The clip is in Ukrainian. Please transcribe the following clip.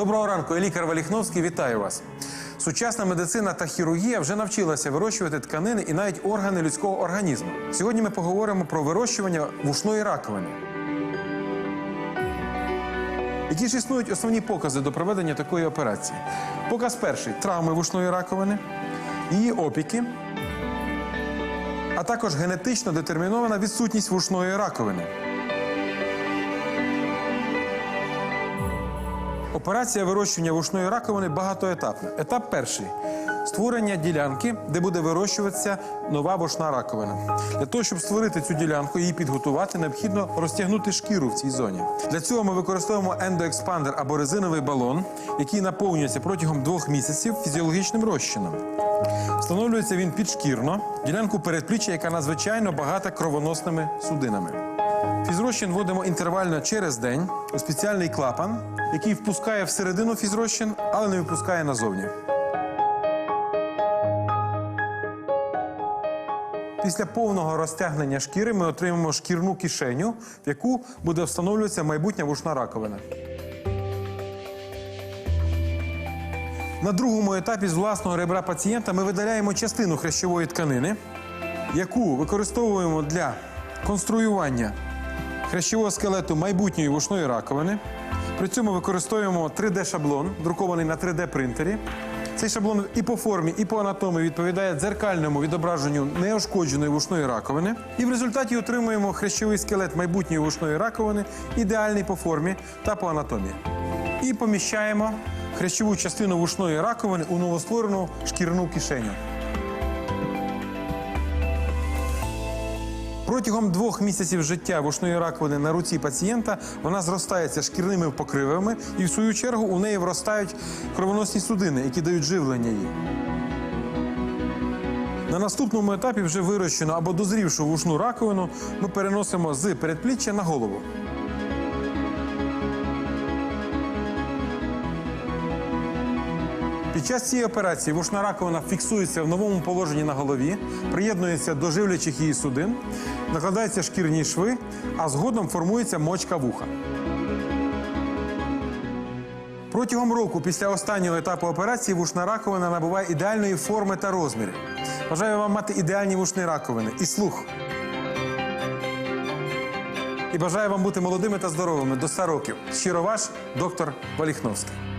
Доброго ранку, я лікар Валіхновський. Вітаю вас. Сучасна медицина та хірургія вже навчилася вирощувати тканини і навіть органи людського організму. Сьогодні ми поговоримо про вирощування вушної раковини. Які ж існують основні покази до проведення такої операції? Показ перший травми вушної раковини, її опіки, а також генетично детермінована відсутність вушної раковини. Операція вирощування вушної раковини багатоетапна. Етап перший створення ділянки, де буде вирощуватися нова вушна раковина. Для того, щоб створити цю ділянку і її підготувати, необхідно розтягнути шкіру в цій зоні. Для цього ми використовуємо ендоекспандер або резиновий балон, який наповнюється протягом двох місяців фізіологічним розчином. Встановлюється він підшкірно, ділянку передпліччя, яка надзвичайно багата кровоносними судинами. Фізрозчин вводимо інтервально через день у спеціальний клапан, який впускає всередину фізрозчин, але не випускає назовні. Після повного розтягнення шкіри ми отримаємо шкірну кишеню, в яку буде встановлюватися майбутня вушна раковина. На другому етапі з власного ребра пацієнта ми видаляємо частину хрящової тканини, яку використовуємо для конструювання хрящового скелету майбутньої вушної раковини. При цьому використовуємо 3D-шаблон, друкований на 3D-принтері. Цей шаблон і по формі, і по анатомії відповідає дзеркальному відображенню неошкодженої вушної раковини. І в результаті отримуємо хрящовий скелет майбутньої вушної раковини, ідеальний по формі та по анатомії. І поміщаємо хрящову частину вушної раковини у новостворену шкіряну кишеню. Протягом двох місяців життя вушної раковини на руці пацієнта вона зростається шкірними покривами, і в свою чергу у неї вростають кровоносні судини, які дають живлення їй. На наступному етапі вже вирощену або дозрівшу вушну раковину ми переносимо з передпліччя на голову. Під час цієї операції вушна раковина фіксується в новому положенні на голові, приєднується до живлячих її судин, накладаються шкірні шви, а згодом формується мочка вуха. Протягом року після останнього етапу операції вушна раковина набуває ідеальної форми та розмірів. Бажаю вам мати ідеальні вушні раковини і слух. І бажаю вам бути молодими та здоровими до 100 років. Щиро ваш доктор Валіхновський.